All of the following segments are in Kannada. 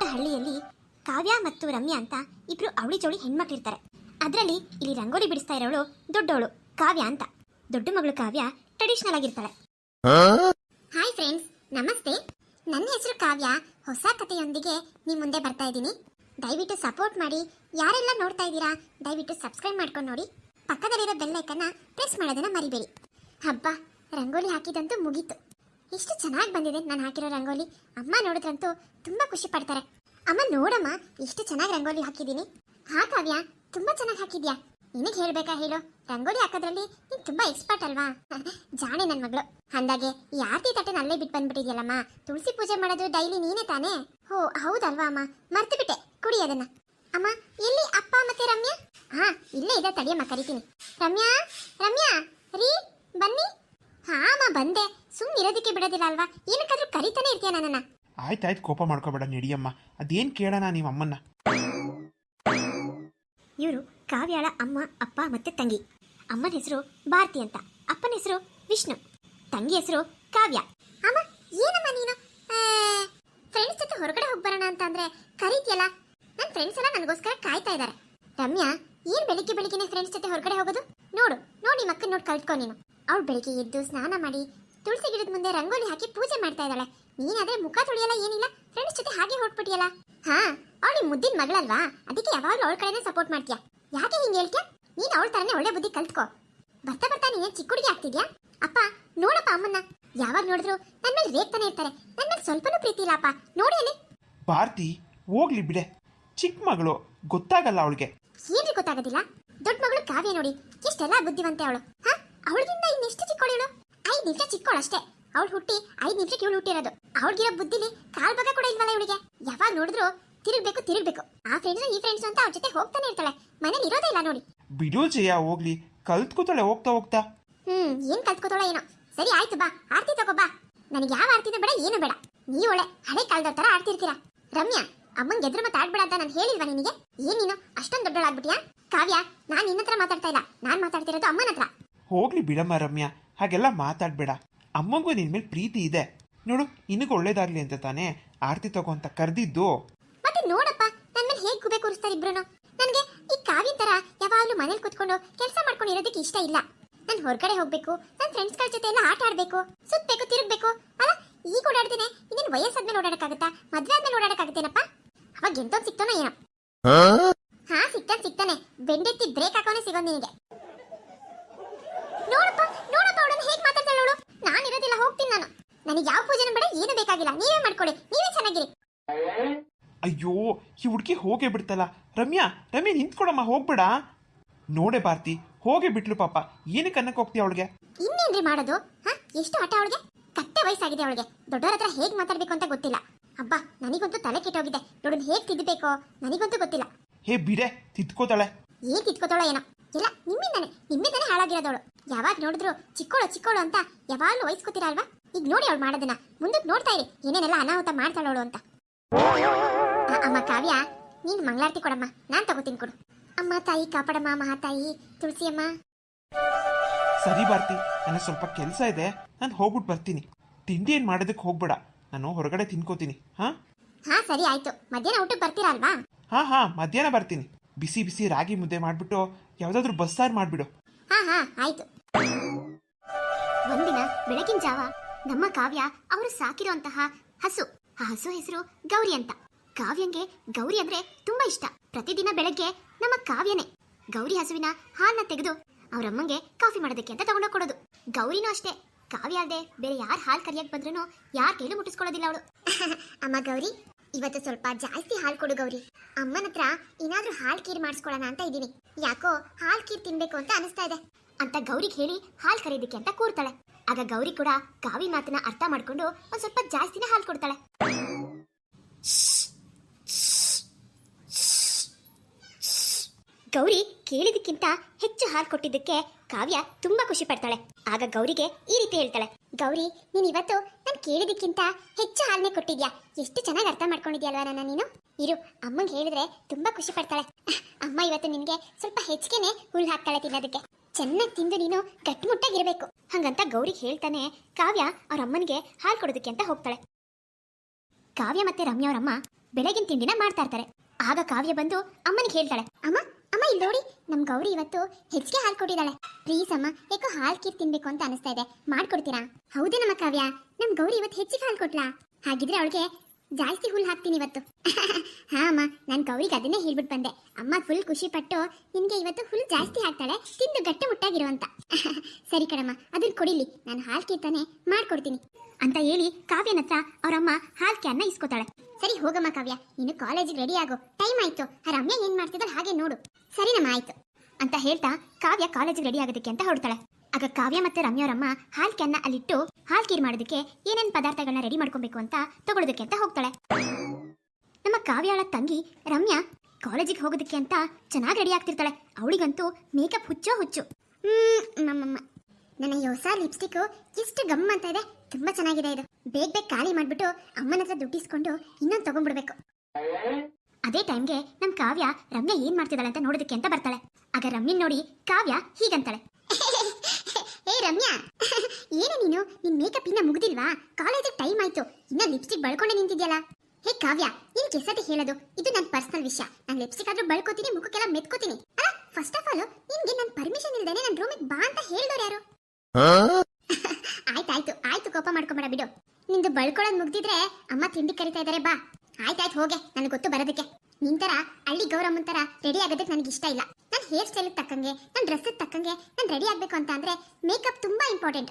ಪುಟ್ಟ ಹಳ್ಳಿಯಲ್ಲಿ ಕಾವ್ಯ ಮತ್ತು ರಮ್ಯಾ ಅಂತ ಇಬ್ರು ಅವಳಿ ಜೋಳಿ ಹೆಣ್ಮಕ್ಳಿರ್ತಾರೆ. ಅದರಲ್ಲಿ ಇಲ್ಲಿ ರಂಗೋಲಿ ಬಿಡಿಸ್ತಾ ಇರೋಳು ದೊಡ್ಡವಳು ಕಾವ್ಯ ಅಂತ. ದೊಡ್ಡ ಮಗಳು ಕಾವ್ಯ ಟ್ರೆಡಿಷನಲ್ ಆಗಿರ್ತಾಳೆ. ಹಾಯ್ ಫ್ರೆಂಡ್ಸ್ ನಮಸ್ತೆ. ನನ್ನ ಹೆಸರು ಕಾವ್ಯ. ಹೊಸ ಕಥೆಯೊಂದಿಗೆ ನಿಮ್ಮ ಮುಂದೆ ಬರ್ತಾ ಇದ್ದೀನಿ. ದಯವಿಟ್ಟು ಸಪೋರ್ಟ್ ಮಾಡಿ. ಯಾರೆಲ್ಲ ನೋಡ್ತಾ ಇದ್ದೀರಾ ದಯವಿಟ್ಟು ಸಬ್ಸ್ಕ್ರೈಬ್ ಮಾಡ್ಕೊಂಡು ನೋಡಿ. ಪಕ್ಕದಲ್ಲಿರೋ ಬೆಲ್ ಐಕನ್ನ ಪ್ರೆಸ್ ಮಾಡೋದನ್ನ ಮರಿಬೇಡಿ. ಹಬ್ಬ ರಂಗೋಲಿ ಹಾಕಿದಂತೂ ಮುಗೀತು. ಎಷ್ಟು ಚೆನ್ನಾಗಿ ಬಂದಿದೆ ನಾನು ಹಾಕಿರೋ ರಂಗೋಲಿ. ಅಮ್ಮ ನೋಡಿದ್ರಂತೂ ತುಂಬಾ ಖುಷಿ ಪಡ್ತಾರೆ. ಅಮ್ಮ, ನೋಡಮ್ಮ, ಎಷ್ಟು ಚೆನ್ನಾಗಿ ರಂಗೋಲಿ ಹಾಕಿದ್ದೀನಿ. ಹಾ, ಕಾವ್ಯ, ತುಂಬಾ ಚೆನ್ನಾಗಿ ಹಾಕಿದ್ಯಾ? ನಿನಗೆ ಹೇಳ್ಬೇಕಾ ಹೇಳು? ರಂಗೋಲಿ ಹಾಕೋದ್ರಲ್ಲಿ ನೀನು ತುಂಬಾ ಎಕ್ಸ್ಪರ್ಟ್ ಅಲ್ವಾ? ಜಾಣೆ ನನ್ನ ಮಗಳು. ಅಂದಾಗೆ ಈ ಆರತಿ ತಟ್ಟೆನ ಅಲ್ಲೇ ಬಿಟ್ಟು ಬಂದ್ಬಿಟ್ಟಿದ್ಯಲ್ಲಮ್ಮ? ತುಳಸಿ ಪೂಜೆ ಮಾಡೋದು ಡೈಲಿ ನೀನೇ ತಾನೇ? ಹೋ, ಹೌದಲ್ವಾ ಅಮ್ಮ? ಮರ್ತು ಬಿಟ್ಟೆ ಕುಡಿ ಅದನ್ನ. ಅಮ್ಮ, ಎಲ್ಲಿ ಅಪ್ಪ ಮತ್ತೆ ರಮ್ಯಾ? ಹಾ, ಇಲ್ಲೇ ಇದೆ ತಡಿಯಮ್ಮ, ಕರಿತೀನಿ. ರಮ್ಯಾ ರಮ್ಯಾ, ರೀ, ಬನ್ನಿ. ಹಾ ಅಮ್ಮ ಬಂದೆ. ಸುಮ್ಮನೆ ಇರೋದಕ್ಕೆ ಬಿಡೋದಿಲ್ಲ ಅಲ್ವಾ? ಏನಕ್ಕಾದ್ರೂ ಕರಿತಾನೆ ಇರ್ತೀಯ ನನ್ನನ್ನ? ಆಯ್ತಾಯ್ತು ಕೋಪ ಮಾಡ್ಕೋಬೇಡ ನಡಿಯಮ್ಮ. ಅದೇನು ಕೇಳೋಣ ನಿಮ್ಮ ಅಮ್ಮನ್ನ? ಇವರು ಕಾವ್ಯಾಳ ಅಮ್ಮ ಅಪ್ಪ ಮತ್ತೆ ತಂಗಿ. ಅಮ್ಮನ ಹೆಸರು ಭಾರತಿ ಅಂತ. ಅಪ್ಪನ ಹೆಸರು ವಿಷ್ಣು. ತಂಗಿ ಹೆಸರು ಕಾವ್ಯ. ಅಮ್ಮ ಏನಮ್ಮ ನೀನು? ಫ್ರೆಂಡ್ಸ್ ಜೊತೆ ಹೊರಗಡೆ ಹೋಗಿ ಬರೋಣ ಅಂತ ಅಂದ್ರೆ ಕರೀತಿಯಲ್ಲ? ನನ್ನ ಫ್ರೆಂಡ್ಸ್ ಎಲ್ಲ ನನಗೋಸ್ಕರ ಕಾಯ್ತಾ ಇದ್ದಾರೆ ರಮ್ಯಾ ಏನ್ ಬೆಳಿಗ್ಗೆ ಬೆಳಿಗ್ಗೆನೆ ಫ್ರೆಂಡ್ಸ್ ಜೊತೆ ಹೊರಗಡೆ ಹೋಗೋದು? ನೋಡು ನೋಡಿ ಮಕ್ಕನ್ ನೋಡಿ ಕಲ್ತ್ಕೊ ನೀನು. ಅವಳು ಬೆಳಿಗ್ಗೆ ಎದ್ದು ಸ್ನಾನ ಮಾಡಿ ತುಳಸಿ ಗಿಡದ ಮುಂದೆ ರಂಗೋಲಿ ಹಾಕಿ ಪೂಜೆ ಮಾಡ್ತಾ ಇದ್ದಾಳೆ. ನೀನಾದ್ರೆ ಮುಖ ತೊಳಿಯಲ್ಲ ಏನಿಲ್ಲ? ಫ್ರೆಂಡ್ಸ್ ಜೊತೆ ಹಾಗೆ ಹೊರಟ್ಬಿಟ್ಟಿಯಲ್ಲ? ಹಾ ಅವಳು ಮುದ್ದಿನ ಮಗಳಲ್ವಾ? ಅದಕ್ಕೆ ಯಾವಾಗಲೂ ಅವಳ ಕಡೆನೇ ಸಪೋರ್ಟ್ ಮಾಡ್ತೀಯ? ಯಾಕೆ ಹಿಂಗೆ ಹೇಳ್ತೀಯ? ನೀನು ಅವಳ ತರನೇ ಒಳ್ಳೆ ಬುದ್ಧಿ ಕಲ್ತ್ಕೋ. ಬರ್ತಾ ಬರ್ತಾ ನೀನೇ ಚಿಕ್ಕ ಹುಡುಗಿ ಆಗ್ತಿದ್ಯಾ? ಅಪ್ಪ ನೋಡಪ್ಪ ಅಮ್ಮನ್ನ. ಯಾವಾಗ ನೋಡಿದ್ರು ನನ್ನ ಮೇಲೆ ರೇಗ್ತಾನೆ ಇರ್ತಾರೆ. ನನ್ನ ಮೇಲೆ ಸ್ವಲ್ಪನೂ ಪ್ರೀತಿ ಇಲ್ಲಪ್ಪ. ನೋಡಿ ಅಲ್ಲಿ. ಭಾರತಿ ಹೋಗ್ಲಿ ಬಿಡೆ. ಚಿಕ್ಕ ಮಗಳು ಗೊತ್ತಾಗಲ್ಲ ಅವಳಿಗೆ. ಏನ್ರಿ ಗೊತ್ತಾಗೋದಿಲ್ಲ? ದೊಡ್ಡ ಮಗಳು ಕಾವ್ಯ ನೋಡಿ. ಎಷ್ಟೆಲ್ಲ ಬುದ್ಧಿವಂತೆ ಅವಳು. ಹಾ? ಅವಳಿಗಿಂತ ಇನ್ನೆಷ್ಟು ಚಿಕ್ಕೋಳು ಐದು ನಿಮಿಷ ಚಿಕ್ಕೋಳಷ್ಟೇ. ಅಷ್ಟೇ ಅವಳು ಹುಟ್ಟಿ ಐದು ನಿಮಿಷಕ್ಕೆ ಇವಳು ಹುಟ್ಟಿರೋದು. ಅವಳಿಗಿರೋ ಬುದ್ಧಿಲಿ ಕಾಲ್ ಭಾಗ ಕೂಡ ಇಲ್ವಲ್ಲ ಇವಳಿಗೆ? ಯಾವಾಗ ನೋಡಿದ್ರು ತಿರುಗ್ಬೇಕು ತಿರುಗ್ಬೇಕು. ಆ ಫ್ರೆಂಡ್ಸ್ ಈ ಫ್ರೆಂಡ್ಸ್ ಅಂತ ಅವ್ರ ಜೊತೆ ಹೋಗ್ತಾನೆ ಇರ್ತಾಳೆ. ಮನೇಲಿ ಇರೋದೇ ಇಲ್ಲ ನೋಡಿ. ಬಿಡು ಜಯ ಹೋಗ್ಲಿ. ಕಲ್ತ್ಕೋತಾಳೆ ಹೋಗ್ತಾ ಹೋಗ್ತಾ. ಹ್ಮ್ ಏನ್ ಕಲ್ತ್ಕೋತಾಳ ಏನೋ. ಸರಿ ಆಯ್ತು ಬಾ. ಆರ್ತಿ ತಗೋ ಬಾ. ನನಗೆ ಯಾವ ಆರ್ತಿನ ಬೇಡ ಏನು ಬೇಡ. ನೀ ಒಳ್ಳೆ ಹಳೆ ಕಾಲದ ತರ ಆಡ್ತಿರ್ತೀರಾ? ರಮ್ಯಾ ಅಮ್ಮಂಗೆ ಎದ್ರ ಮತ್ತೆ ಆಡ್ಬೇಡ ಅಂತ ನಾನು ಹೇಳಿಲ್ವಾ ನಿನಗೆ? ಏನೇನು ನೀನು? ಅಷ್ಟೊಂದು ದೊಡ್ಡಳಾಗ್ಬಿಟ್ಟಿಯಾ ಕಾವ್ಯ ನಾನ್ ನಿನ್ನ ಹತ್ರ ಮಾತಾಡ್ತಾ ಇಲ್ಲ. ನಾನ್ ಮಾತಾಡ್ತಿರೋದು ಅಮ್ಮನ ಹತ್ರ ಹೋಗ್ಲಿ ಬಿಡಮ್ಮ ರಮ್ಯಾ ಹಾಗೆಲ್ಲ ಮಾತಾಡ್ಬೇಡ. ಅಮ್ಮಂಗೂ ನಿನ್ ಮೇಲೆ ಪ್ರೀತಿ ಇದೆ. ನೋಡು ನಿನಗೂ ಒಳ್ಳೇದಾಗ್ಲಿ ಅಂತ ತಾನೇ ಆರತಿ ತಗೋ ಅಂತ ಕರೆದಿದ್ದು. ಮತ್ತೆ ನೋಡಪ್ಪ ನನ್ ಮೇಲೆ ಹೇಗ್ ಗುಬೆ ಕೂರಿಸ್ತಾರೆ ಇಬ್ರು ನನಗೆ ಈ ಕಾವ್ಯ ತರ ಯಾವಾಗ್ಲೂ ಮನೇಲಿ ಕುತ್ಕೊಂಡು ಕೆಲಸ ಮಾಡ್ಕೊಂಡು ಇರೋದಕ್ಕೆ ಇಷ್ಟ ಇಲ್ಲ. ನಾನು ಹೊರಗಡೆ ಹೋಗ್ಬೇಕು ನನ್ನ ಫ್ರೆಂಡ್ಸ್ಗಳ ಜೊತೆ ಎಲ್ಲ ಆಟ ಆಡ್ಬೇಕು ಸುತ್ತಬೇಕು ತಿರುಗ್ಬೇಕು ಅಲ್ಲ ಈಗ ಓಡಾಡ್ತೀನಿ ಇನ್ನೇನು ವಯಸ್ಸಾದ್ಮೇಲೆ ಓಡಾಡಕ್ಕಾಗತ್ತಾ? ಮದ್ವೆ ಆದ್ಮೇಲೆ ಓಡಾಡಕ್ಕಾಗತ್ತೇನಪ್ಪ? ಅವಾಗ ಎಂತೋ ಸಿಕ್ತಾನೋ ಏನೋ. ಹಾ ಸಿಗ್ತಾನೆ ಸಿಕ್ತಾನೆ. ಬೆಂಡೆತ್ತಿ ಬ್ರೇಕ್ ಹಾಕೋನೆ ಸಿಗೋದು ನಿನಗೆ. ನೋಡಪ್ಪ ನೋಡಪ್ಪ ಅವಳನ್ನು ಹೇಗೆ ಮಾತಾಡ್ತಾಳೆ ಅವಳು? ನಾನು ಇರೋದಿಲ್ಲ ಹೋಗ್ತೀನಿ ನಾನು. ನನಗೆ ಯಾವ ಪೂಜೆನೂ ಬೇಡ ಏನು ಬೇಕಾಗಿಲ್ಲ. ನೀವೇ ಮಾಡ್ಕೊಡಿ. ನೀವೇ ಚೆನ್ನಾಗಿರಿ. ಅಯ್ಯೋ ಈ ಹುಡುಗಿ ಹೋಗೇ ಬಿಡ್ತಲ್ಲ. ರಮ್ಯಾ ರಮ್ಯಾ ನಿಂತ್ಕೊಡಮ್ಮ ಹೋಗ್ಬೇಡ. ನೋಡೆ ಭಾರತಿ ಹೋಗಿ ಬಿಟ್ಲು ಪಾಪ. ಏನಕ್ಕೆ ಅನ್ನಕ್ಕೆ ಹೋಗ್ತೀಯ ಅವಳಿಗೆ? ಇನ್ನೇನ್ರಿ ಮಾಡೋದು? ಹಾ? ಎಷ್ಟು ಆಟ ಅವಳಿಗೆ? ಕತ್ತೆ ವಯಸ್ಸಾಗಿದೆ ಅವಳಿಗೆ. ದೊಡ್ಡವರ ಹತ್ರ ಹೇಗ್ ಮಾತಾಡ್ಬೇಕು ಅಂತ ಗೊತ್ತಿಲ್ಲ. ಅಬ್ಬಾ ನನಗಂತೂ ತಲೆ ಕೆಟ್ಟೋಗಿದೆ. ನೋಡೋದು ಹೇಗ್ ತಿದ್ದಬೇಕು ನನಗಂತೂ ಗೊತ್ತಿಲ್ಲ. ಹೇ ಬಿಡೆ ತಿದ್ಕೋತಾಳೆ. ಏನ್ ತಿದ್ಕೋತಾಳೆ ಏನೋ. ಇಲ್ಲ ನಿಮ್ಮಿಂದಾನೆ ನಿಮ್ಮಿಂದಾನೆ ಹಾಳಾಗಿರೋದವಳು. ಯಾವಾಗ ನೋಡಿದ್ರು ಚಿಕ್ಕೋಳು ಚಿಕ್ಕೋಳು ಅಂತ ಯಾವಾಗಲೂ ವಹಿಸ್ಕೋತೀರ ಅಲ್ವಾ ಈಗ ನೋಡಿ ಅವಳು ಮಾಡೋದನ್ನ. ಮುಂದಕ್ಕೆ ನೋಡ್ತಾ ಇರಿ ಏನೇನೆಲ್ಲ ಅನಾಹುತ ಮಾಡ್ತಾಳವಳು ಅಂತ. ಅಮ್ಮ ಕಾವ್ಯ ನೀನು ಮಂಗಳಾರತಿ ಕೊಡಮ್ಮ. ನಾನು ತಗೋತೀನಿ ಕೊಡು. ಅಮ್ಮ ತಾಯಿ ಕಾಪಾಡಮ್ಮ ಮಹಾತಾಯಿ ತುಳಸಿ ಅಮ್ಮ ಸರಿ ಭಾರತಿ ನನಗೆ ಸ್ವಲ್ಪ ಕೆಲಸ ಇದೆ. ನಾನು ಹೋಗ್ಬಿಟ್ಟು ಬರ್ತೀನಿ. ತಿಂಡಿ ಏನು ಮಾಡೋದಕ್ಕೆ ಹೋಗ್ಬೇಡ. ನಾನು ಹೊರಗಡೆ ತಿನ್ಕೋತೀನಿ ಹಾ? ಹಾ ಸರಿ ಆಯ್ತು. ಮಧ್ಯಾಹ್ನ ಊಟಕ್ಕೆ ಬರ್ತೀರಾ ಅಲ್ವಾ ಹಾ ಹಾ ಮಧ್ಯಾಹ್ನ ಬರ್ತೀನಿ. ಬಿಸಿ ಬಿಸಿ ರಾಗಿ ಮುದ್ದೆ ಮಾಡಿಬಿಟ್ಟು ಯಾವುದಾದ್ರೂ ಬಸ್ಸಾರು ಹಾ ಆಯ್ತು. ಒಂದಿನ ಬೆಳಗಿನ ಜಾವ ನಮ್ಮ ಕಾವ್ಯ ಅವರು ಸಾಕಿರುವಂತಹ ಹಸು. ಆ ಹಸು ಹೆಸರು ಗೌರಿ ಅಂತ. ಕಾವ್ಯಂಗೆ ಗೌರಿ ಅಂದ್ರೆ ತುಂಬಾ ಇಷ್ಟ. ಪ್ರತಿದಿನ ಬೆಳಗ್ಗೆ ನಮ್ಮ ಕಾವ್ಯನೇ. ಗೌರಿ ಹಸುವಿನ ಹಾಲನ್ನ ತೆಗೆದು ಅವರಮ್ಮಂಗೆ ಕಾಫಿ ಮಾಡೋದಕ್ಕೆ ಅಂತ ತಗೊಂಡೋಗಿ ಕೊಡೋದು. ಗೌರಿನೂ ಅಷ್ಟೇ. ಕಾವ್ಯ ಅಲ್ಲದೆ ಬೇರೆ ಯಾರು ಹಾಲು ಕರಿಯಕ್ಕೆ ಬಂದ್ರೂ ಯಾರ ಕೈಲೂ ಮುಟ್ಟಿಸ್ಕೊಳ್ಳೋದಿಲ್ಲ ಅವಳು. ಅಮ್ಮ ಗೌರಿ ಇವತ್ತು ಸ್ವಲ್ಪ ಜಾಸ್ತಿ ಹಾಲು ಕೊಡು ಗೌರಿ. ಅಮ್ಮನ ಹತ್ರ ಏನಾದ್ರೂ ಹಾಲು ಕೀರ್ ಮಾಡಿಸ್ಕೊಳ್ಳೋಣ ಅಂತ ಇದ್ದೀನಿ. ಯಾಕೋ ಹಾಲು ಕೀರ್ ತಿನ್ಬೇಕು ಅಂತ ಅನಿಸ್ತಾ ಇದೆ. ಅಂತ ಗೌರಿಗೆ ಹೇಳಿ ಹಾಲು ಕರೀದಕ್ಕೆ ಅಂತ ಕೂರ್ತಾಳೆ. ಆಗ ಗೌರಿ ಕೂಡ ಕಾವಿ ಮಾತನ್ನ ಅರ್ಥ ಮಾಡ್ಕೊಂಡು ಒಂದ್ ಸ್ವಲ್ಪ ಜಾಸ್ತಿನೇ ಹಾಲು ಕೊಡ್ತಾಳೆ. ಗೌರಿ ಕೇಳಿದಕ್ಕಿಂತ ಹೆಚ್ಚು ಹಾಲು ಕೊಟ್ಟಿದ್ದಕ್ಕೆ ಕಾವ್ಯ ತುಂಬಾ ಖುಷಿ ಪಡ್ತಾಳೆ. ಆಗ ಗೌರಿಗೆ ಈ ರೀತಿ ಹೇಳ್ತಾಳೆ. ಗೌರಿ, ನೀನ್ ಇವತ್ತು ನಾನು ಕೇಳಿದಕ್ಕಿಂತ ಹೆಚ್ಚು ಹಾಲನ್ನೇ ಕೊಟ್ಟಿದ್ಯಾ? ಎಷ್ಟು ಚೆನ್ನಾಗಿ ಅರ್ಥ ಮಾಡ್ಕೊಂಡಿದ್ಯಲ್ವಾ ನನ್ನ ನೀನು? ಇರು, ಅಮ್ಮಂಗೆ ಹೇಳಿದ್ರೆ ತುಂಬಾ ಖುಷಿ ಪಡ್ತಾಳೆ. ಅಮ್ಮ ಇವತ್ತು ನಿನ್ಗೆ ಸ್ವಲ್ಪ ಹೆಚ್ಚಿಗೆನೆ ಹುಲ್ ಹಾಕ್ತಾಳೆ ತಿನ್ನೋದಕ್ಕೆ. ಚೆನ್ನಾಗಿ ತಿಂದು ನೀನು ಗಟ್ಟಿಮುಟ್ಟಾಗಿರ್ಬೇಕು. ಹಂಗಂತ ಗೌರಿಗೆ ಹೇಳ್ತಾನೆ ಕಾವ್ಯ ಅವ್ರ ಅಮ್ಮನಿಗೆ ಹಾಲು ಕೊಡೋದಕ್ಕೆ ಅಂತ ಹೋಗ್ತಾಳೆ. ಕಾವ್ಯ ಮತ್ತೆ ರಮ್ಯ ಅವರಮ್ಮ ಬೆಳಗಿನ ತಿಂಡಿನ ಮಾಡ್ತಾ ಇರ್ತಾರೆ. ಆಗ ಕಾವ್ಯ ಬಂದು ಅಮ್ಮನಿಗೆ ಹೇಳ್ತಾಳೆ, ಅಮ್ಮ ಅಮ್ಮ, ಇಲ್ಲಿ ನೋಡಿ, ನಮ್ ಗೌರಿ ಇವತ್ತು ಹೆಚ್ಚಿಗೆ ಹಾಲು ಕೊಟ್ಟಿದ್ದಾಳೆ. ಪ್ಲೀಸ್ ಅಮ್ಮ, ಯಾಕೋ ಹಾಲು ಕೀರ್ ತಿನ್ಬೇಕು ಅಂತ ಅನಿಸ್ತಾ ಇದೆ. ಮಾಡ್ಕೊಡ್ತೀರಾ? ಹೌದೇ ನಮ್ಮ ಕಾವ್ಯ? ನಮ್ ಗೌರಿ ಇವತ್ತು ಹೆಚ್ಚಿಗೆ ಹಾಲು ಕೊಟ್ಲಾ? ಹಾಗಿದ್ರೆ ಅವಳಿಗೆ ಜಾಸ್ತಿ ಹುಲ್ ಹಾಕ್ತೀನಿ ಇವತ್ತು. ಹಾ ಅಮ್ಮ, ನಾನು ಗೌರಿಗೆ ಅದನ್ನೇ ಹೇಳ್ಬಿಟ್ಟು ಬಂದೆ. ಅಮ್ಮ ಫುಲ್ ಖುಷಿ ಪಟ್ಟು ನಿನ್ಗೆ ಇವತ್ತು ಹುಲ್ ಜಾಸ್ತಿ ಹಾಕ್ತಾಳೆ, ತಿಂದು ಗಟ್ಟಿ ಮುಟ್ಟಾಗಿರುವಂತ ಸರಿ ಕಣಮ್ಮ ಅದನ್ನ ಕೊಡಿಲಿ. ನಾನು ಹಾಲು ಕೀರ್ತಾನೆ ಮಾಡ್ಕೊಡ್ತೀನಿ. ಅಂತ ಹೇಳಿ ಕಾವ್ಯನ ಹತ್ರ ಅವರಮ್ಮ ಹಾಲ್ ಕ್ಯಾನ್ನ ಇಸ್ಕೋತಾಳೆ. ಸರಿ ಹೋಗಮ್ಮ ಕಾವ್ಯ ನೀನು ಕಾಲೇಜಿಗೆ ರೆಡಿ ಆಗೋ. ಟೈಮ್ ಆಯ್ತು. ಆ ರಮ್ಯ ಏನ್ ಮಾಡ್ತಿದ್ದಾಳೆ ಹಾಗೆ ನೋಡು. ಸರಿನಮ್ಮ ಆಯ್ತು. ಅಂತ ಹೇಳ್ತಾ ಕಾವ್ಯ ಕಾಲೇಜಿಗೆ ರೆಡಿ ಆಗೋದಕ್ಕೆ ಅಂತ ಹೊರಡ್ತಾಳೆ. ಆಗ ಕಾವ್ಯ ಮತ್ತೆ ರಮ್ಯಾ ಅವರಮ್ಮ ಹಾಲ್ ಕ್ಯಾನ್ನ ಅಲ್ಲಿಟ್ಟು ಹಾಲ್ ಕೀರ್ ಮಾಡೋದಕ್ಕೆ ಏನೇನ್ ಪದಾರ್ಥಗಳನ್ನ ರೆಡಿ ಮಾಡ್ಕೊಬೇಕು ಅಂತ ತಗೊಳ್ಳೋದಕ್ಕೆ ಅಂತ ಹೋಗ್ತಾಳೆ. ನಮ್ಮ ಕಾವ್ಯಾಳ ತಂಗಿ ರಮ್ಯಾ ಕಾಲೇಜಿಗೆ ಹೋಗೋದಕ್ಕೆ ಅಂತ ಚೆನ್ನಾಗಿ ರೆಡಿ ಆಗ್ತಿರ್ತಾಳೆ. ಅವಳಿಗಂತೂ ಮೇಕಪ್ ಹುಚ್ಚೋ ಹುಚ್ಚು. ಹ್ಮ್ ನನ್ನ ಹೊಸ ಲಿಪ್ಸ್ಟಿಕ್ ಎಷ್ಟು ಗಮ್ ಅಂತ ಇದೆ. ತುಂಬಾ ಚೆನ್ನಾಗಿದೆ ಇದು. ಬೇಗ ಬೇಗ ಖಾಲಿ ಮಾಡ್ಬಿಟ್ಟು ಅಮ್ಮನ ಹತ್ರ ದುಡ್ಡಿಸ್ಕೊಂಡು ಇನ್ನೊಂದು ತಗೊಂಡ್ಬಿಡ್ಬೇಕು. ಅದೇ ಟೈಮ್ಗೆ ನಮ್ ಕಾವ್ಯ ರಮ್ಯ ಏನ್ ಮಾಡ್ತಿದ್ದಾಳೆ ಅಂತ ನೋಡೋದಕ್ಕೆ ಅಂತ ಬರ್ತಾಳೆ. ಆಗ ರಮ್ಯನ್ ನೋಡಿ ಕಾವ್ಯ ಹೀಗಂತಾಳೆ. ಏ ರಮ್ಯಾ! ಏನು ನೀನು? ನಿನ್ ಮೇಕಪ್ ಇನ್ನ ಮುಗ್ದಿಲ್ವಾ? ಕಾಲೇಜಿಗೆ ಟೈಮ್ ಆಯ್ತು. ಇನ್ನ ಲಿಪ್ಸ್ಟಿಕ್ ಬಳ್ಕೊಂಡೆ ನಿಂತಿದ್ಯಲ್ಲ. ಹೇ ಕಾವ್ಯ ನಿನ್ ಕೆಸತಿ ಹೇಳೋದು? ಇದು ನನ್ನ ಪರ್ಸನಲ್ ವಿಷಯ. ನಾನು ಲಿಪ್ಸ್ಟಿಕ್ ಆದ್ರೂ ಬಳ್ಕೋತೀನಿ ಮುಖಕ್ಕೆಲ್ಲ ಮೆತ್ಕೋತೀನಿ. ಅಲ್ಲ ಫಸ್ಟ್ ಆಫ್ ಆಲ್ ನಿನ್ಗೆ ನನ್ನ ಪರ್ಮಿಷನ್ ಇಲ್ದೇನೆ ನನ್ನ ರೂಮಿಗೆ ಬಾ ಅಂತ ಹೇಳ್ದವ್ರು ಯಾರು? ಆಯ್ತಾಯ್ತು ಆಯ್ತು ಕೋಪ ಮಾಡ್ಕೊಂಬೇಡ ಬಿಡು. ನಿಂದು ಬಳ್ಕೊಳ್ಳೋದು ಮುಗ್ದಿದ್ರೆ ಅಮ್ಮ ತಿಂಡಿ ಕರಿತಾ ಇದಾರೆ ಬಾ. ಆಯ್ತಾಯ್ತು ಹೋಗೆ. ನನಗೆ ಗೊತ್ತು ಬರೋದಕ್ಕೆ. ನಿಂತರ ಹಳ್ಳಿ ಗೌರಮ್ಮನ್ ತರ ರೆಡಿ ಆಗೋದಕ್ಕೆ ನನಗೆ ಇಷ್ಟ ಇಲ್ಲ. ನನ್ನ ಹೇರ್ ಸ್ಟೈಲ್ ತಕ್ಕಂಗೆ ನನ್ನ ಡ್ರೆಸ್ ತಕ್ಕಂಗೆ ನಾನು ರೆಡಿ ಆಗ್ಬೇಕು ಅಂತ ಅಂದ್ರೆ ಮೇಕಪ್ ತುಂಬಾ ಇಂಪಾರ್ಟೆಂಟ್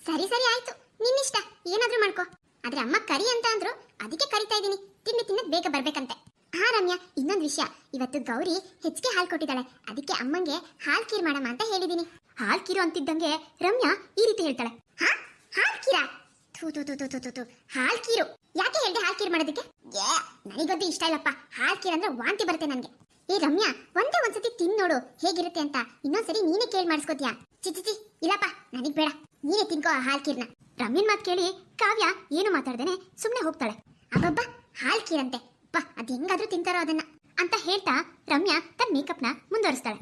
ಸರಿ ಸರಿ ಆಯ್ತು. ನಿನ್ನಿಷ್ಟ. ಏನಾದ್ರೂ ಮಾಡ್ಕೋ. ಆದ್ರೆ ಅಮ್ಮ ಕರಿ ಅಂತ ಅಂದ್ರು ಅದಕ್ಕೆ ಕರಿತಾ ಇದ್ದೀನಿ. ತಿಂಡಿ ತಿನ್ನಕ್ ಬೇಗ ಬರ್ಬೇಕಂತೆ. ಹಾ ರಮ್ಯಾ ಇನ್ನೊಂದು ವಿಷಯ. ಇವತ್ತು ಗೌರಿ ಹೆಚ್ಚಿಗೆ ಹಾಲು ಕೊಟ್ಟಿದ್ದಾಳೆ. ಅದಕ್ಕೆ ಅಮ್ಮಂಗೆ ಹಾಲ್ ಕೀರ್ ಮಾಡಮ್ಮ ಅಂತ ಹೇಳಿದೀನಿ ಹಾಲ್ ಕೀರು ಅಂತಿದ್ದಂಗೆ ರಮ್ಯಾ ಈ ರೀತಿ ಹೇಳ್ತಾಳೆ. ಹಾ ಹಾಲ್ ಕೀರಾ ಥೂ ಥೂ ಥೂ ಥೂ ಥೂ ಥೂ ಥೂ ಹಾಲ್ ಕೀರು ಯಾಕೆ ಹೇಳ್ದೆ ಹಾಲ್ ಕೀರ್ ಮಾಡೋದಕ್ಕೆ? ಏ, ನನಗಂತೂ ಇಷ್ಟ ಇಲ್ಲಪ್ಪ. ಹಾಲ್ ಕೀರ್ ಅಂದ್ರೆ ವಾಂತಿ ಬರುತ್ತೆ ನನಗೆ. ಏ, ರಮ್ಯಾ, ಒಂದೇ ಒಂದ್ಸತಿ ತಿನ್ ನೋಡು. ಹೇಗಿರುತ್ತೆ ಅಂತ. ಇನ್ನೊಂದ್ಸರಿ ನೀನೇ ಕೇಳಿ ಮಾಡಿಸ್ಕೋತೀಯಾ? ಚಿಚಿಚಿ ಇಲ್ಲಪ್ಪ, ನನಗ್ ಬೇಡ. ನೀನೇ ತಿನ್ಕೋ ಆ ಹಾಲ್ ಕೀರ್ನ ರಮ್ಯನ್ ಮಾತು ಕೇಳಿ ಕಾವ್ಯ ಏನು ಮಾತಾಡ್ದೇನೆ ಸುಮ್ಮನೆ ಹೋಗ್ತಾಳೆ. ಅಬ್ಬಬ್ಬ ಹಾಲ್ ಕೀರಂತೆ ಅಪ್ಪ ಅದ್ ಹೆಂಗಾದ್ರೂ ತಿಂತಾರೋ ಅದನ್ನ. ಅಂತ ಹೇಳ್ತಾ ರಮ್ಯಾ ತನ್ನ ಮೇಕಪ್ನ ಮುಂದುವರಿಸ್ತಾಳೆ.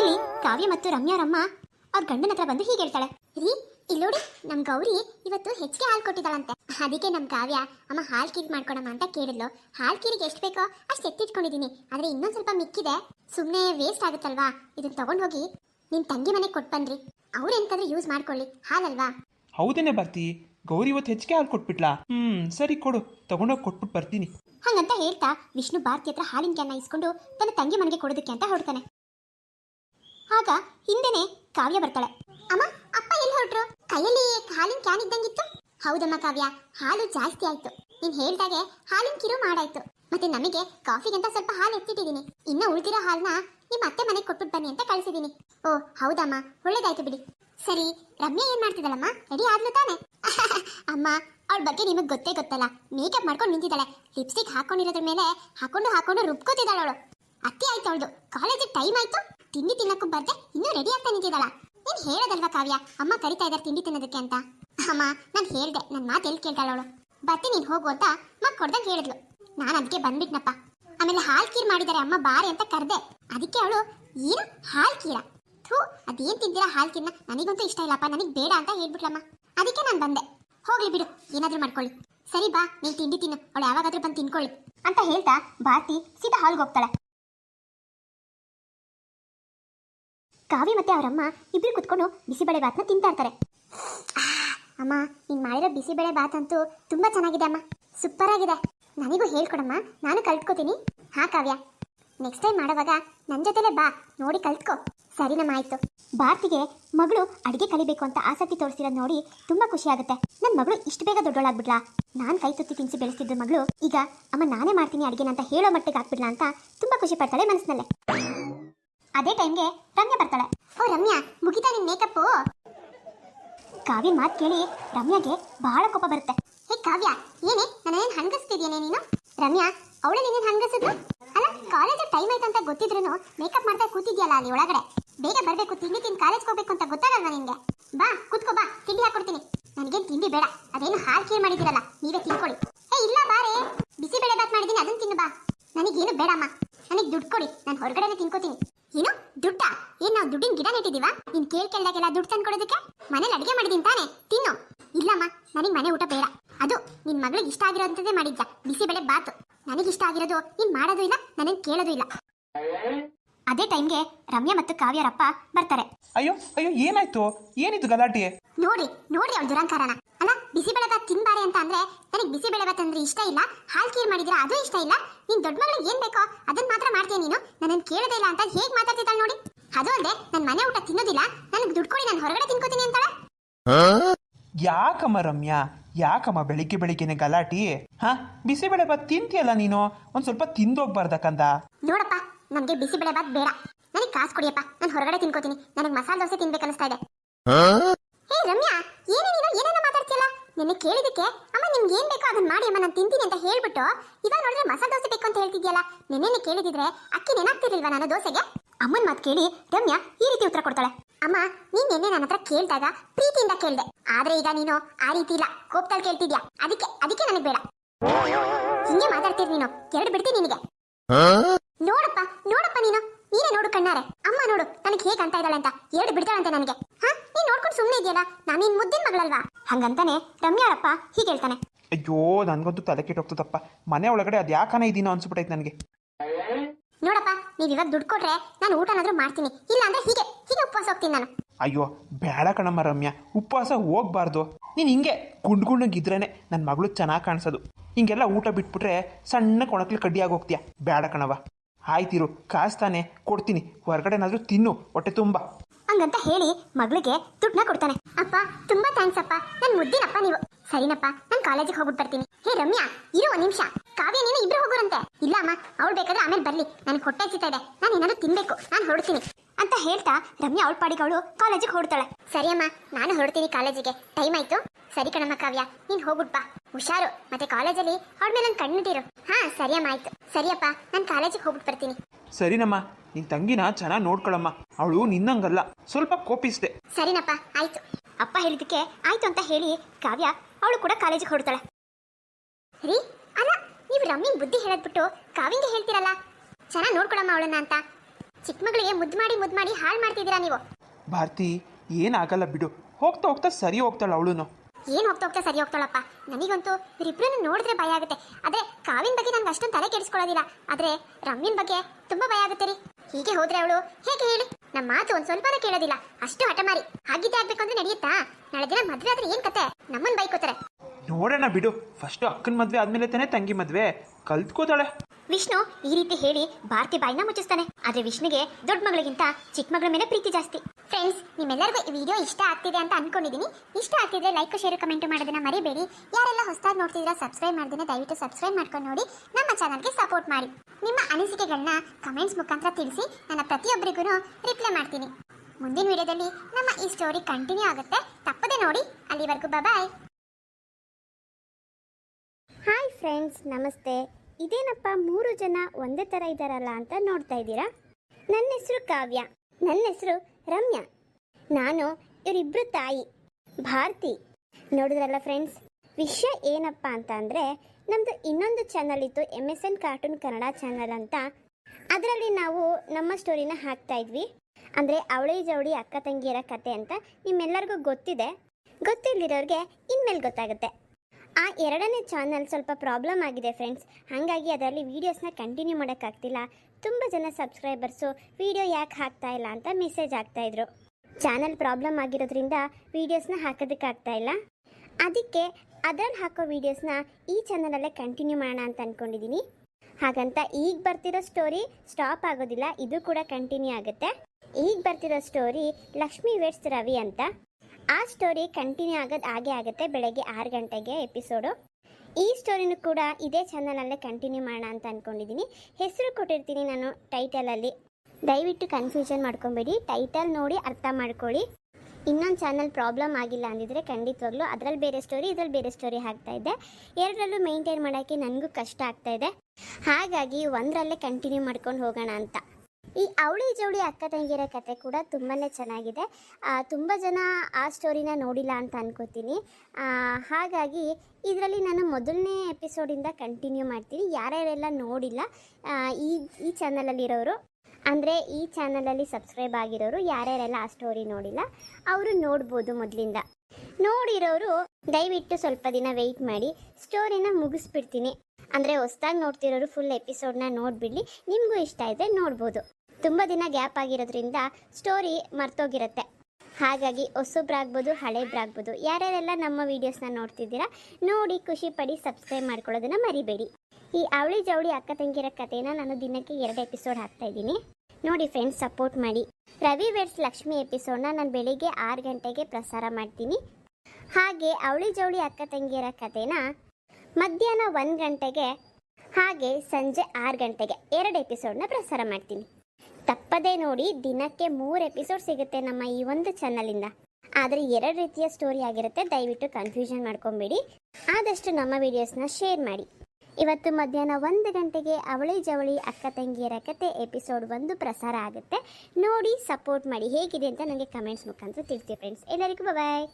ಇಲ್ಲಿ ಕಾವ್ಯ ಮತ್ತು ರಮ್ಯಾರಮ್ಮ ಅವ್ರ ಗಂಡನ ಹತ್ರ ಬಂದು ಹೀಗೆ ಹೇಳ್ತಾಳೆ. ರೀ, ಇಲ್ಲಿ ನೋಡಿ. ನಮ್ ಗೌರಿ ಇವತ್ತು ಹೆಚ್ಚಿಗೆ ಹಾಲು ಕೊಟ್ಟಿದ್ದಾಳಂತೆ. ಅದಕ್ಕೆ ನಮ್ ಕಾವ್ಯ ಅಮ್ಮ ಹಾಲು ಕೀರ್ ಮಾಡ್ಕೊಡಮ್ಮ ಅಂತ ಕೇಳಿದ್ಲು. ಹಾಲು ಕೀರಿಗೆ ಎಷ್ಟು ಬೇಕೋ ಅಷ್ಟು ಎತ್ತಿಟ್ಕೊಂಡಿದೀನಿ. ಆದ್ರೆ ಇನ್ನೊಂದ್ ಸ್ವಲ್ಪ ಮಿಕ್ಕಿದೆ. ಸುಮ್ಮನೆ ವೇಸ್ಟ್ ಆಗುತ್ತಲ್ವಾ? ಇದನ್ನ ತಗೊಂಡ್ ಹೋಗಿ ನಿಮ್ ತಂಗಿ ಮನೆಗೆ ಕೊಟ್ ಬನ್ರಿ ಅವ್ರು ಎಂತಾದ್ರೂ ಯೂಸ್ ಮಾಡ್ಕೊಳ್ಳಿ. ಹಾಲಲ್ವಾ? ಹೌದೇನೆ ಬರ್ತಿ ಗೌರಿ ಇವತ್ತು ಹೆಚ್ಚಿಗೆ ಹಾಲು ಕೊಟ್ಬಿಟ್ಲಾ? ಹ್ಮ್ ಸರಿ ಕೊಡು. ತಗೊಂಡೋಗಿ ಕೊಟ್ಬಿಟ್ಟು ಬರ್ತೀನಿ. ಹಂಗಂತ ಹೇಳ್ತಾ ವಿಷ್ಣು ಭಾರತಿ ಹತ್ರ ಹಾಲಿನ ಕ್ಯಾನ್ನ ಇಸ್ಕೊಂಡು ತನ್ನ ತಂಗಿ ಮನೆಗೆ ಕೊಡೋದಕ್ಕೆ ಅಂತ ಹೊರಡ್ತಾನೆ. ಆಗ ಹಿಂದೆನೆ ಕಾವ್ಯ ಬರ್ತಾಳೆ. ಅಮ್ಮ ಎಲ್ಲಿ ಹೊರಟ್ರು? ಕೈಯಲ್ಲಿ ಹಾಲಿನ ಕ್ಯಾನ್ ಇದ್ದಂಗಿತ್ತು? ಹೌದಮ್ಮ ಕಾವ್ಯ, ಹಾಲು ಜಾಸ್ತಿ ಆಯ್ತು. ನೀನ್ ಹೇಳ್ದಾಗೆ ಹಾಲಿನ ಕಿರು ಮಾಡಾಯ್ತು. ಮತ್ತೆ ನಮಗೆ ಕಾಫಿಗಂತ ಸ್ವಲ್ಪ ಹಾಲು ಎತ್ತಿಟ್ಟಿದ್ದೀನಿ ಇನ್ನ ಉಳಿದಿರೋ ಹಾಲ್ನ ನಿಮ್ಮ ಅತ್ತೆ ಮನೆಗೆ ಕೊಟ್ಬಿಟ್ಟು ಬನ್ನಿ ಅಂತ ಕಳ್ಸಿದೀನಿ. ಓ, ಹೌದಮ್ಮ. ಒಳ್ಳೇದಾಯ್ತು ಬಿಡಿ. ಸರಿ, ರಮ್ಯಾ ಏನ್ ಮಾಡ್ತಿದ್ದಾಳಮ್ಮ? ರೆಡಿ ಆದ್ಲು ತಾನೆ? ಅಮ್ಮ, ಅವಳ ಬಗ್ಗೆ ನಿಮಗ್ ಗೊತ್ತೇ ಗೊತ್ತಲ್ಲ. ಮೇಕಪ್ ಮಾಡ್ಕೊಂಡು ನಿಂತಿದ್ದಾಳೆ. ಲಿಪ್ಸ್ಟಿಕ್ ಹಾಕೊಂಡಿರೋದ್ರ ಮೇಲೆ ಹಾಕೊಂಡು ಹಾಕೊಂಡು ರುಬ್ಕೋತಿದ್ದಾಳೆ ಅವಳು. ಅತ್ತೆ ಆಯ್ತು ಅವಳು ಕಾಲೇಜಿಗೆ ಟೈಮ್ ಆಯ್ತು. ತಿಂಡಿ ತಿನ್ನಕ್ಕೂ ಬರ್ದೆ, ಇನ್ನೂ ರೆಡಿ ಆಗ್ತಾ ನಿಂತಿದ್ದಾಳ. ನೀನ್ ಹೇಳೋದಲ್ವಾ ಕಾವ್ಯ? ಅಮ್ಮ ಕರಿತಾ ಇದ್ದಾರೆ ತಿಂಡಿ ತಿನ್ನೋದಕ್ಕೆ ಅಂತ. ಅಮ್ಮ, ನಾನು ಹೇಳ್ದೆ ನನ್ನ ಮಾತು ಎಲ್ಲಿ ಕೇಳ್ತಾಳ ಅವಳು? ಬರ್ತೀನಿ, ನೀನ್ ಹೋಗು ಅಂತ ಮಕ್ ಕೊಡ್ದಂಗೆ ಹೇಳಿದ್ಲು. ನಾನು ಅದಕ್ಕೆ ಬಂದ್ಬಿಟ್ನಪ್ಪ. ಆಮೇಲೆ ಹಾಲ್ ಕೀರ್ ಮಾಡಿದ್ದಾರೆ ಅಮ್ಮ ಬಾರಿ ಅಂತ ಕರೆದೆ. ಅದಕ್ಕೆ ಅವಳು, ಏನು? ಹಾಲ್ ಕೀರ ಥೂ, ಅದೇನ್ ತಿಂತೀರಾ ಹಾಲ್ ಕೀರ್ನ ನನಗಂತೂ ಇಷ್ಟ ಇಲ್ಲಪ್ಪ, ನನಗೆ ಬೇಡ ಅಂತ ಹೇಳ್ಬಿಟ್ಲಮ್ಮ. ಅದಕ್ಕೆ ನಾನು ಬಂದೆ. ಹೋಗ್ಲಿ ಬಿಡು, ಏನಾದ್ರೂ ಮಾಡ್ಕೊಳ್ಳಿ. ಸರಿ ಬಾ, ನೀನ್ ತಿಂಡಿ ತಿನ್ನು. ಅವಳು ಯಾವಾಗಾದ್ರೂ ಬಂದು ತಿನ್ಕೊಳ್ಳಿ. ಅಂತ ಹೇಳ್ತಾ ಭಾರತಿ ಸೀದಾ ಹಾಲ್ಗೆ ಹೋಗ್ತಾಳೆ ಕಾವಿ ಮತ್ತೆ ಅವರಮ್ಮ ಇಬ್ಬರು ಕುತ್ಕೊಂಡು ಬಿಸಿಬೇಳೆ ಬಾತ್ನ ತಿಂತಾ ಇರ್ತಾರೆ. ಅಮ್ಮ, ನೀನ್ ಮಾಡಿರೋ ಬಿಸಿಬೇಳೆ ಬಾತ್ ಅಂತೂ ತುಂಬಾ ಚೆನ್ನಾಗಿದೆ ಅಮ್ಮ. ಸೂಪರ್ ಆಗಿದೆ. ನನಗೂ ಹೇಳ್ಕೊಡಮ್ಮ, ನಾನು ಕಲ್ತ್ಕೋತೀನಿ. ಹಾ, ಕಾವ್ಯ. ನೆಕ್ಸ್ಟ್ ಟೈಮ್ ಮಾಡೋವಾಗ ನನ್ನ ಜೊತೆಲೆ ಬಾ, ನೋಡಿ ಕಲ್ತ್ಕೋ. ಸರಿನಮ್ಮ ಆಯ್ತು. ಭಾರತಿಗೆ ಮಗಳು ಅಡಿಗೆ ಕಲಿಬೇಕು ಅಂತ ಆಸಕ್ತಿ ತೋರಿಸಿರೋದು ನೋಡಿ ತುಂಬಾ ಖುಷಿ ಆಗುತ್ತೆ. ನನ್ನ ಮಗಳು ಇಷ್ಟು ಬೇಗ ದೊಡ್ಡೋಳಾಗ್ಬಿಡ್ಲಾ ನಾನು ಕೈ ತುತ್ತಿ ತಿನ್ಸಿ ಬೆಳೆಸ್ತಿದ್ದ ಮಗಳು ಈಗ, ಅಮ್ಮ, ನಾನೇ ಮಾಡ್ತೀನಿ ಅಡಿಗೆನ ಅಂತ ಹೇಳೋ ಮಟ್ಟಿಗೆ ಆಗ್ಬಿಡ್ಲಾ ಅಂತ ತುಂಬಾ ಖುಷಿ ಪಡ್ತಾಳೆ ಮನಸ್ಸಿನಲ್ಲೇ. ಅದೇ ಟೈಮ್ಗೆ ರಮ್ಯಾ ಬರ್ತಾಳೆ. ಓ, ರಮ್ಯಾ, ಮುಗಿತಾ ನಿನ್ ಮೇಕಪ್ ಕಾವ್ಯ ಮಾತು ಕೇಳಿ ರಮ್ಯಾಗೆ ಬಹಳ ಕೋಪ ಬರುತ್ತೆ. ಹೇ, ಕಾವ್ಯ, ಏನೇ ನನ್ನೇನು ಹಂಗಸ್ತಿದ್ಯೇನೆ ನೀನು? ರಮ್ಯಾ, ಅವಳು ನೀನೇನು ಹಂಗಸಿದ್ರು ಅಲ್ಲ, ಕಾಲೇಜ್ ಟೈಮ್ ಆಯ್ತು ಅಂತ ಗೊತ್ತಿದ್ರು ಮೇಕಪ್ ಮಾಡ್ತಾ ಕೂತಿದ್ಯಲ್ಲ ಅಲ್ಲಿ ಒಳಗಡೆ. ಬೇಗ ಬರ್ಬೇಕು, ತಿಂಡಿ ತಿಂದು ಕಾಲೇಜ್ ಹೋಗ್ಬೇಕು ಅಂತ ಗೊತ್ತಾಗಲ್ಲ ನಿನ್ಗೆ? ಬಾ, ಕೂತ್ಕೋ, ಬಾ, ತಿಂಡಿ ಹಾಕೊಡ್ತೀನಿ. ನನಗೇನು ತಿಂಡಿ ಬೇಡ, ಅದೇನು ಹಾಲು ಕೀರ್ ಮಾಡಿದಿರಲ್ಲ ನೀವೇ ತಿನ್ಕೊಳ್ಳಿ. ಏ ಇಲ್ಲ ಬಾರೆ ಬಿಸಿ ಬೇಳೆ ಬಾತ್ ಮಾಡಿದ್ದೀನಿ ಅದನ್ನ ತಿನ್ನು ಬಾ. ನನಗೇನು ಬೇಡಮ್ಮ. ನನಗೆ ದುಡ್ಡು ಕೊಡಿ, ನಾನು ಹೊರಗಡೆನೆ ತಿನ್ಕೋತೀನಿ. ಏನು ದುಡ್ಡ? ಏನ್ ನಾವು ದುಡ್ಡಿನ ಗಿಡ ನೆಟ್ಟಿದೀವಾ? ನೀನ್ ಕೇಳ್ ಕೇಳ್ದಾಗೆಲ್ಲ ದುಡ್ಡು ತಂದು ಕೊಡೋದಕ್ಕೆ? ಮನೇಲಿ ಅಡಿಗೆ ಮಾಡಿದೀನಿ ತಾನೆ? ತಿನ್ನು. ಇಲ್ಲಮ್ಮ, ನನಗೆ ಮನೆ ಊಟ ಬೇಡ. ಅದು ನಿನ್ ಮಗಳಿಗೆ ಇಷ್ಟ ಆಗಿರೋಂಥದ್ದೇ ಮಾಡಿದ್ದ ಬಿಸಿಬೇಳೆ ಬಾತು. ನನಗೆ ಇಷ್ಟ ಆಗಿರೋದು ನೀನ್ ಮಾಡೋದು ಇಲ್ಲ, ನನಗೆ ಕೇಳೋದು ಇಲ್ಲ. ಅದೇ ಟೈಮ್ಗೆ ರಮ್ಯಾ ಮತ್ತು ಕಾವ್ಯರಪ್ಪ ಬರ್ತಾರೆ. ಅಯ್ಯೋ ಅಯ್ಯೋ ಏನಾಯ್ತು? ಏನಿದು ಗಲಾಟೆ? ನೋಡಿ ನೋಡಿ ಅವ್ಳ ದುರಂಕಾರನ. ಅಲ್ಲ ಬಿಸಿಬೇಳೆ ಬಾತ್ ತಿನ್ಬಾರೆ ಅಂತ ಅಂದ್ರೆ ನನಗೆ ಬಿಸಿಬೇಳೆ ಬಾತ್ ಅಂದ್ರೆ ಇಷ್ಟ ಇಲ್ಲ ಹಾಲ್ ಕೀರ್ ಮಾಡಿದ್ರೆ ಅದು ಇಷ್ಟ ಇಲ್ಲ. ನಿನ್ ದೊಡ್ಡ ಮಗಳಿಗೆ ಏನ್ ಬೇಕೋ ಅದನ್ನ ಮಾತ್ರ ಮಾಡ್ತೀಯ ನೀನು? ನನ್ನನ್ನು ಕೇಳೋದಿಲ್ಲ ಅಂತ ಹೇಗ್ ಮಾತಾಡ್ತಿದ್ದಾಳೆ ನೋಡಿ? ಅದು ಅಲ್ಲದೆ ನನ್ನ ಮನೆ ಊಟ ತಿನ್ನೋದಿಲ್ಲ. ನನಗೆ ದುಡ್ಡು ಕೊಡಿ ನಾನು ಹೊರಗಡೆ ತಿನ್ಕೋತೀನಿ ಅಂತಾಳೆ. ಯಾಕಮ್ಮ ರಮ್ಯಾ? ಯಾಕಮ್ಮ ಬೆಳಿಗ್ಗೆ ಬೆಳಿಗ್ಗೆನೆ ಗಲಾಟಿ? ಹಾ? ಬಿಸಿಬೇಳೆ ಬಾತ್ ತಿಂತೀಯಲ್ಲ ನೀನು? ಒಂದ್ ಸ್ವಲ್ಪ ತಿಂದೋಗ್ಬಾರ್ದಕ್ಕಂದ ನೋಡಪ್ಪ ನನಗೆ ಬಿಸಿಬೇಳೆ ಬಾತ್ ಬೇಡ. ನನಗೆ ಕಾಸು ಕೊಡಿಯಪ್ಪ. ನಾನು ಹೊರಗಡೆ ತಿನ್ಕೋತೀನಿ. ನನಗೆ ಮಸಾಲೆ ದೋಸೆ ತಿನ್ಬೇಕನ್ನಿಸ್ತಾ ಇದೆ. ಹೇ ರಮ್ಯಾ, ಏನೇ ನೀನು ಏನೇನೋ ಮಾತಾಡ್ತಿಯಲ್ಲ? ನಿನ್ನೆ ಕೇಳಿದಕ್ಕೆ ಅಮ್ಮ ನಿಮ್ಗೆ ಏನ್ ಬೇಕೋ ಅದನ್ನ ಮಾಡಿ ಅಮ್ಮ, ನಾನು ತಿಂತೀನಿ ಅಂತ ಹೇಳ್ಬಿಟ್ಟು ಇವಾಗ ನೋಡಿದ್ರೆ ಮಸಾಲೆ ದೋಸೆ ಬೇಕು ಅಂತ ಹೇಳ್ತಿದ್ಯಲ್ಲ? ನಿನ್ನೆ ಕೇಳಿದಿದ್ರೆ ಅಕ್ಕಿ ನೆನಾಗ್ತಿರ್ಲಿಲ್ವಾ ನಾನು ದೋಸೆಗೆ? ಅಮ್ಮನ ಮಾತು ಕೇಳಿ ರಮ್ಯಾ ಈ ರೀತಿ ಉತ್ತರ ಕೊಡ್ತಾಳೆ. ಅಮ್ಮ, ನೀನ್ ನಿನ್ನೆ ನನ್ನ ಹತ್ರ ಕೇಳಿದಾಗ ಪ್ರೀತಿಯಿಂದ ಕೇಳ್ದೆ. ಆದ್ರೆ ಈಗ ನೀನು ಆ ರೀತಿ ಇಲ್ಲ. ಕೋಪದಲ್ಲಿ ಕೇಳ್ತಿದ್ಯಾ? ಅದಕ್ಕೆ ಅದಕ್ಕೆ ನನಗೆ ಬೇಡ. ಹಿಂಗೆ ಮಾತಾಡ್ತೀರಿ ನೀನು. ಎರಡು ಬಿಡ್ತೀನಿ ನಿನಗೆ. ನೋಡಪ್ಪ ನೋಡಪ್ಪ ನೀನು. ನೀನೇ ನೋಡು ಕಣ್ಣಾರೆ. ಅಮ್ಮ ನೋಡು ನನಗೆ ಹೇಗೆ ಅಂತ ಇದ್ದಾಳೆ ಅಂತ. ಎರಡು ಬಿಡ್ತಾಳಂತೆ ನನಗೆ. ಹಾ ನೀನ್ ನೋಡ್ಕೊಂಡು ಸುಮ್ಮನೆ ಇದೆಯಲ್ಲ ನಾನು ನಿನ್ ಮುದ್ದಿನ ಮಗಳಲ್ವಾ? ಹಂಗಂತಾನೆ ರಮ್ಯಾಳಪ್ಪ ಹೀಗೆ ಹೇಳ್ತಾನೆ. ಅಯ್ಯೋ ನನ್ಗಂತೂ ತಲೆ ಕೆಟ್ಟೋಗ್ತದಪ್ಪ ಮನೆ ಒಳಗಡೆ ಅದು ಯಾಕನ ಇದೀನೋ ಅನ್ಸ್ಬಿಟ್ಟೈತೆ ನನಗೆ. ನೋಡಪ್ಪ ನೀವ್ ಇವಾಗ ದುಡ್ಡು ಕೊಟ್ರೆ ನಾನು ಊಟನಾದ್ರೂ ಮಾಡ್ತೀನಿ. ಇಲ್ಲ ಅಂದ್ರೆ ಹೀಗೆ ಹೀಗೆ ಉಪವಾಸ ಹೋಗ್ತೀನಿ ನಾನು. ಅಯ್ಯೋ ಬೇಡ ಕಣಮ್ಮ ರಮ್ಯಾ. ಉಪವಾಸ ಹೋಗ್ಬಾರ್ದು. ನೀನು ಹಿಂಗೆ ಗುಂಡ್ ಗುಂಡಂಗಿದ್ರೇನೆ ನನ್ನ ಮಗಳು ಚೆನ್ನಾಗಿ ಕಾಣಿಸೋದು. ಹಿಂಗೆಲ್ಲ ಊಟ ಬಿಟ್ಬಿಟ್ರೆ ಸಣ್ಣ ಕೊಣಕ್ಲಿ ಕಡ್ಡಿಯಾಗಿ ಹೋಗ್ತೀಯ ಬೇಡ ಕಣವ ಆಯ್ತಿರು, ಕಾಸ್ತಾನೆ, ಕೊಡ್ತೀನಿ. ಹೊರಗಡೆನಾದ್ರೂ ತಿನ್ನು, ಹೊಟ್ಟೆ ತುಂಬ. ಹಂಗಂತ ಹೇಳಿ ಮಗಳಿಗೆ ದುಡ್ಡನ್ನ ಕೊಡ್ತಾನೆ. ಅಪ್ಪ, ತುಂಬಾ ಥ್ಯಾಂಕ್ಸ್ ಅಪ್ಪ. ನನ್ ಮುದ್ದಿನಪ್ಪ ನೀವು. ಸರಿನಪ್ಪ, ನಾನು ಕಾಲೇಜಿಗೆ ಹೋಗ್ಬಿಟ್ಟು ಬರ್ತೀನಿ. ಹೇ ರಮ್ಯಾ, ಇರು ಒಂದ್ ನಿಮಿಷ. ಕಾವ್ಯ ನೀನು ಇಬ್ರು ಹೋಗೋರಂತೆ. ಇಲ್ಲ ಅಮ್ಮ, ಅವಳು ಬೇಕಾದ್ರೆ ಆಮೇಲೆ ಬರ್ಲಿ. ನನ್ ಹೊಟ್ಟೆ ಹಸಿತಾ ಇದೆ. ನಾನು ಏನಾದ್ರು ತಿನ್ಬೇಕು. ನಾನು ಹೊರಡ್ತೀನಿ. ಅಂತ ಹೇಳ್ತಾ ರಮ್ಯಾ ಅವಳ ಪಾಡಿಗೆ ಅವಳು ಕಾಲೇಜಿಗೆ ಹೊರಡ್ತಾಳೆ ಸರಿ ಅಮ್ಮ, ನಾನು ಹೊರಡ್ತೀನಿ ಕಾಲೇಜಿಗೆ ಟೈಮ್ ಆಯ್ತು. ಸರಿ ಕಣಮ್ಮ ಕಾವ್ಯ, ನೀನ್ ಹೋಗ್ಬಿಟ್ ಬಾ. ಹುಷಾರು ಮತ್ತೆ ಕಾಲೇಜಲ್ಲಿ ಅವ್ರ ಮೇಲೆ ಕಣ್ಣು ಕಣ್ಣಿಟ್ಟಿರು ಹಾ ಸರಿಯಮ್ಮ ಆಯ್ತು. ಸರಿಯಪ್ಪ ನಾನು ಕಾಲೇಜಿಗೆ ಹೋಗ್ಬಿಟ್ಟು ಬರ್ತೀನಿ. ಸರಿನಮ್ಮ ನಿನ್ ತಂಗಿನ ಚೆನ್ನಾಗಿ ನೋಡ್ಕೊಳಮ್ಮ. ಅವಳು ನಿನ್ನಂಗಲ್ಲ ಸ್ವಲ್ಪ ಕೋಪಿಸ್ದೆ. ಸರಿನಪ್ಪ ಆಯ್ತು. ಅಪ್ಪ ಹೇಳಿದಕ್ಕೆ ಆಯ್ತು ಅಂತ ಹೇಳಿ ಕಾವ್ಯ ಅವಳು ಕೂಡ ಕಾಲೇಜಿಗೆ ಹೊರಡ್ತಾಳೆ. ರೀ ಅಲ್ಲ ನೀವು ರಮ್ಮಿನ್ ಬುದ್ಧಿ ಹೇಳದ್ಬಿಟ್ಟು ಕಾವ್ಯಂಗೆ ಹೇಳ್ತೀರಲ್ಲ? ಚೆನ್ನಾಗಿ ನೋಡ್ಕೊಳಮ್ಮ ಅವಳನ್ನ ಅಂತ. ಚಿಕ್ಕ ಮಗಳಿಗೆ ಮುದ್ದು ಮಾಡಿ ಮುದ್ದು ಮಾಡಿ ಹಾಳು ಮಾಡ್ತಿದ್ದೀರಾ ನೀವು? ಭಾರತಿ ಏನಾಗಲ್ಲ ಬಿಡು. ಹೋಗ್ತಾ ಹೋಗ್ತಾ ಸರಿ ಹೋಗ್ತಾಳೆ ಅವಳುನು. ಏನ್ ಹೋಗ್ತಾ ಹೋಗ್ತಾ ಸರಿ ಹೋಗ್ತಾಳಪ್ಪ? ನನಗಂತೂ ಇವರಿಬ್ರನ್ನ ನೋಡಿದ್ರೆ ಭಯ ಆಗುತ್ತೆ. ಆದ್ರೆ ಕಾವಿನ ಬಗ್ಗೆ ನನಗೆ ಅಷ್ಟೊಂದು ತಲೆ ಕೆಡಿಸ್ಕೊಳ್ಳೋದಿಲ್ಲ. ಆದ್ರೆ ರಮ್ಯನ ಬಗ್ಗೆ ತುಂಬಾ ಭಯ ಆಗುತ್ತೆ ರೀ. ಹೀಗೆ ಹೋದ್ರೆ ಅವಳು ಹೇಗೆ ಹೇಳಿ? ನಮ್ಮ ಮಾತು ಒಂದ್ ಸ್ವಲ್ಪನೂ ಕೇಳೋದಿಲ್ಲ. ಅಷ್ಟು ಹಠಮಾರಿ. ಹಾಗಿದ್ದೆ ಆಗ್ಬೇಕು ಅಂದ್ರೆ ನಡೆಯುತ್ತಾ ನಾಳೆ ದಿನ ಮದ್ವೆ ಆದ್ರೆ ಏನ್ ಕತೆ? ನಮ್ಮನ್ ಬೈಕೋತಾರೆ. ನೋಡೋಣ ಬಿಡು. ಫಸ್ಟ್ ಅಕ್ಕನ ಮದ್ವೆ ಆದ್ಮೇಲೆ ತಾನೇ ತಂಗಿ ಮದುವೆ. ಕಲ್ತ್ಕೋತಾಳೆ. ವಿಷ್ಣು ಈ ರೀತಿ ಹೇಳಿ ಭಾರತಿ ಬಾಯಿನ ಮುಚ್ಚಿಸ್ತಾನೆ. ಆದ್ರೆ ವಿಷ್ಣುಗೆ ದೊಡ್ಡ ಮಗಳಿಗಿಂತ ಚಿಕ್ಕ ಮಗಳ ಮೇಲೆ ಪ್ರೀತಿ ಜಾಸ್ತಿ. ಫ್ರೆಂಡ್ಸ್ ನಿಮ್ಮೆಲ್ಲರಿಗೂ ಈ ವಿಡಿಯೋ ಇಷ್ಟ ಆಗ್ತಿದೆ ಅಂತ ಅನ್ಕೊಂಡಿದೀನಿ. ಇಷ್ಟ ಆಗ್ತಿದ್ರೆ ಲೈಕ್ ಶೇರ್ ಕಮೆಂಟ್ ಮಾಡೋದನ್ನ ಮರಿಬೇಡಿ. ಯಾರೆಲ್ಲ ಹೊಸದಾಗಿ ನೋಡ್ತಿದ್ದೀರಾ ಸಬ್ಸ್ಕ್ರೈಬ್ ಮಾಡಿದ್ರೆ ದಯವಿಟ್ಟು ಸಬ್ಸ್ಕ್ರೈಬ್ ಮಾಡ್ಕೊಂಡು ನೋಡಿ. ನಮ್ಮ ಚಾನಲ್ಗೆ ಸಪೋರ್ಟ್ ಮಾಡಿ. ನಿಮ್ಮ ಅನಿಸಿಕೆಗಳನ್ನ ಕಮೆಂಟ್ಸ್ ಮುಖಾಂತರ ತಿಳಿಸಿ. ನಾನು ಪ್ರತಿಯೊಬ್ಬರಿಗೂ ರಿಪ್ಲೈ ಮಾಡ್ತೀನಿ. ಮುಂದಿನ ವಿಡಿಯೋದಲ್ಲಿ ನಮ್ಮ ಈ ಸ್ಟೋರಿ ಕಂಟಿನ್ಯೂ ಆಗುತ್ತೆ. ತಪ್ಪದೆ ನೋಡಿ. ಅಲ್ಲಿವರೆಗೂ ಬಾಯ್ ಹಾಯ್ ಫ್ರೆಂಡ್ಸ್ ನಮಸ್ತೆ. ಇದೇನಪ್ಪ ಮೂರು ಜನ ಒಂದೇ ಥರ ಇದ್ದಾರಲ್ಲ ಅಂತ ನೋಡ್ತಾ ಇದ್ದೀರಾ? ನನ್ನ ಹೆಸರು ಕಾವ್ಯ, ನನ್ನ ಹೆಸರು ರಮ್ಯಾ. ನಾನು ಇವರಿಬ್ಬರು ತಾಯಿ, ಭಾರತಿ. ನೋಡಿದ್ರಲ್ಲ ಫ್ರೆಂಡ್ಸ್ ವಿಷಯ ಏನಪ್ಪ ಅಂತ ಅಂದರೆ ನಮ್ಮದು ಇನ್ನೊಂದು ಚಾನಲ್ ಇತ್ತು M S N cartoon Kannada channel ಅಂತ. ಅದರಲ್ಲಿ ನಾವು ನಮ್ಮ ಸ್ಟೋರಿನ ಹಾಕ್ತಾ ಇದ್ವಿ. ಅಂದರೆ ಅವಳಿ ಜವಳಿ ಅಕ್ಕ ತಂಗಿಯರ ಕತೆ ಅಂತ ನಿಮ್ಮೆಲ್ಲರಿಗೂ ಗೊತ್ತಿದೆ. ಗೊತ್ತಿಲ್ಲದಿರೋರಿಗೆ ಇನ್ಮೇಲೆ ಗೊತ್ತಾಗುತ್ತೆ. ಆ ಎರಡನೇ ಚಾನಲ್ ಸ್ವಲ್ಪ ಪ್ರಾಬ್ಲಮ್ ಆಗಿದೆ ಫ್ರೆಂಡ್ಸ್ ಹಾಗಾಗಿ ಅದರಲ್ಲಿ ವೀಡಿಯೋಸ್ನ ಕಂಟಿನ್ಯೂ ಮಾಡೋಕ್ಕಾಗ್ತಿಲ್ಲ. ತುಂಬ ಜನ ಸಬ್ಸ್ಕ್ರೈಬರ್ಸು ವಿಡಿಯೋ ಯಾಕೆ ಹಾಕ್ತಾ ಇಲ್ಲ ಅಂತ ಮೆಸೇಜ್ ಆಗ್ತಾಯಿದ್ರು ಚಾನಲ್ ಪ್ರಾಬ್ಲಮ್ ಆಗಿರೋದ್ರಿಂದ ವೀಡಿಯೋಸ್ನ ಹಾಕೋದಕ್ಕಾಗ್ತಾ ಇಲ್ಲ. ಅದಕ್ಕೆ ಅದರಲ್ಲಿ ಹಾಕೋ ವೀಡಿಯೋಸ್ನ ಈ ಚಾನಲಲ್ಲೇ ಕಂಟಿನ್ಯೂ ಮಾಡೋಣ ಅಂತ ಅಂದ್ಕೊಂಡಿದ್ದೀನಿ ಹಾಗಂತ ಈಗ ಬರ್ತಿರೋ ಸ್ಟೋರಿ ಸ್ಟಾಪ್ ಆಗೋದಿಲ್ಲ, ಇದು ಕೂಡ ಕಂಟಿನ್ಯೂ ಆಗುತ್ತೆ. ಈಗ ಬರ್ತಿರೋ ಸ್ಟೋರಿ ಲಕ್ಷ್ಮೀ ವೇಟ್ಸ್ ರವಿ ಅಂತ. ಆ ಸ್ಟೋರಿ ಕಂಟಿನ್ಯೂ ಆಗೋದು ಹಾಗೆ ಆಗುತ್ತೆ ಬೆಳಗ್ಗೆ ಆರು ಗಂಟೆಗೆ ಎಪಿಸೋಡು ಈ ಸ್ಟೋರಿನೂ ಕೂಡ ಇದೇ ಚಾನಲಲ್ಲೇ ಕಂಟಿನ್ಯೂ ಮಾಡೋಣ ಅಂತ ಅಂದ್ಕೊಂಡಿದ್ದೀನಿ ಹೆಸರು ಕೊಟ್ಟಿರ್ತೀನಿ ನಾನು ಟೈಟಲಲ್ಲಿ ದಯವಿಟ್ಟು ಕನ್ಫ್ಯೂಷನ್ ಮಾಡ್ಕೊಬೇಡಿ. ಟೈಟಲ್ ನೋಡಿ ಅರ್ಥ ಮಾಡ್ಕೊಳ್ಳಿ. ಇನ್ನೊಂದು ಚಾನಲ್ ಪ್ರಾಬ್ಲಮ್ ಆಗಿಲ್ಲ ಅಂದಿದ್ರೆ ಖಂಡಿತವಾಗ್ಲೂ ಅದರಲ್ಲಿ ಬೇರೆ ಸ್ಟೋರಿ ಇದರಲ್ಲಿ ಬೇರೆ ಸ್ಟೋರಿ ಆಗ್ತಾ ಇದ್ದೆ ಎರಡರಲ್ಲೂ ಮೇಂಟೈನ್ ಮಾಡೋಕ್ಕೆ ನನಗೂ ಕಷ್ಟ ಆಗ್ತಾ ಇದೆ. ಹಾಗಾಗಿ ಒಂದರಲ್ಲೇ ಕಂಟಿನ್ಯೂ ಮಾಡ್ಕೊಂಡು ಹೋಗೋಣ ಅಂತ. ಈ ಅವಳಿ ಜವಳಿ ಅಕ್ಕ ತಂಗಿಯರ ಕತೆ ಕೂಡ ತುಂಬಾ ಚೆನ್ನಾಗಿದೆ. ತುಂಬ ಜನ ಆ ಸ್ಟೋರಿನ ನೋಡಿಲ್ಲ ಅಂತ ಅನ್ಕೋತೀನಿ. ಹಾಗಾಗಿ ಇದರಲ್ಲಿ ನಾನು ಮೊದಲನೇ ಎಪಿಸೋಡಿಂದ ಕಂಟಿನ್ಯೂ ಮಾಡ್ತೀನಿ. ಯಾರ್ಯಾರೆಲ್ಲ ನೋಡಿಲ್ಲ ಈ ಈ ಚಾನಲಲ್ಲಿರೋರು ಅಂದರೆ ಈ ಚಾನಲಲ್ಲಿ ಸಬ್ಸ್ಕ್ರೈಬ್ ಆಗಿರೋರು, ಯಾರ್ಯಾರೆಲ್ಲ ಆ ಸ್ಟೋರಿ ನೋಡಿಲ್ಲ, ಅವರು ನೋಡ್ಬೋದು ಮೊದಲಿಂದ. ನೋಡಿರೋರು, ದಯವಿಟ್ಟು ಸ್ವಲ್ಪ ದಿನ ವೆಯ್ಟ್ ಮಾಡಿ ಸ್ಟೋರಿನ ಮುಗಿಸ್ಬಿಡ್ತೀನಿ. ಅಂದರೆ ಹೊಸ್ದಾಗಿ ನೋಡ್ತಿರೋರು ಫುಲ್ ಎಪಿಸೋಡ್ನ ನೋಡಿಬಿಡಿ ನಿಮಗೂ ಇಷ್ಟ ಇದೆ ನೋಡ್ಬೋದು. ತುಂಬ ದಿನ ಗ್ಯಾಪ್ ಆಗಿರೋದ್ರಿಂದ ಸ್ಟೋರಿ ಮರ್ತೋಗಿರುತ್ತೆ. ಹಾಗಾಗಿ ಹೊಸಬ್ರಾಗ್ಬೋದು, ಹಳೇಬ್ರಾಗ್ಬೋದು, ಯಾರ್ಯಾರೆಲ್ಲ ನಮ್ಮ ವೀಡಿಯೋಸ್ನ ನೋಡ್ತಿದ್ದೀರಾ, ನೋಡಿ ಖುಷಿಪಡಿ ಸಬ್ಸ್ಕ್ರೈಬ್ ಮಾಡ್ಕೊಳ್ಳೋದನ್ನ ಮರಿಬೇಡಿ. ಈ ಅವಳಿ ಜವಳಿ ಅಕ್ಕ ತಂಗಿರ ಕಥೆನ ನಾನು ದಿನಕ್ಕೆ ಎರಡು ಎಪಿಸೋಡ್ ಹಾಕ್ತಾ ಇದ್ದೀನಿ. ನೋಡಿ ಫ್ರೆಂಡ್ಸ್ ಸಪೋರ್ಟ್ ಮಾಡಿ. ರವಿ ವೆಡ್ಸ್ ಲಕ್ಷ್ಮಿ ಎಪಿಸೋಡ್ನ ನಾನು ಬೆಳಿಗ್ಗೆ ಆರು ಗಂಟೆಗೆ ಪ್ರಸಾರ ಮಾಡ್ತೀನಿ. ಹಾಗೆ ಅವಳಿ ಜವಳಿ ಅಕ್ಕ ತಂಗಿಯರ ಕಥೆನ ಮಧ್ಯಾಹ್ನ ಒಂದು ಗಂಟೆಗೆ ಹಾಗೆ ಸಂಜೆ ಆರು ಗಂಟೆಗೆ ಎರಡು ಎಪಿಸೋಡ್ನ ಪ್ರಸಾರ ಮಾಡ್ತೀನಿ. ತಪ್ಪದೇ ನೋಡಿ ದಿನಕ್ಕೆ ಮೂರು ಎಪಿಸೋಡ್ ಸಿಗುತ್ತೆ ನಮ್ಮ ಈ ಒಂದು ಚಾನಲಿಂದ ಆದರೆ ಎರಡು ರೀತಿಯ ಸ್ಟೋರಿ ಆಗಿರುತ್ತೆ. ದಯವಿಟ್ಟು ಕನ್ಫ್ಯೂಷನ್ ಮಾಡ್ಕೊಬೇಡಿ. ಆದಷ್ಟು ನಮ್ಮ ವಿಡಿಯೋಸ್ನ ಶೇರ್ ಮಾಡಿ. ಇವತ್ತು ಮಧ್ಯಾಹ್ನ ಒಂದು ಗಂಟೆಗೆ ಅವಳಿ ಜವಳಿ ಅಕ್ಕ ತಂಗಿಯರ ಕತೆ ಎಪಿಸೋಡ್ ಒಂದು ಪ್ರಸಾರ ಆಗುತ್ತೆ. ನೋಡಿ ಸಪೋರ್ಟ್ ಮಾಡಿ ಹೇಗಿದೆ ಅಂತ ನನಗೆ ಕಮೆಂಟ್ಸ್ ಮುಖಾಂತರ ತಿಳಿಸಿ ಫ್ರೆಂಡ್ಸ್ ಎಲ್ಲರಿಗೂ ಬಾಯ್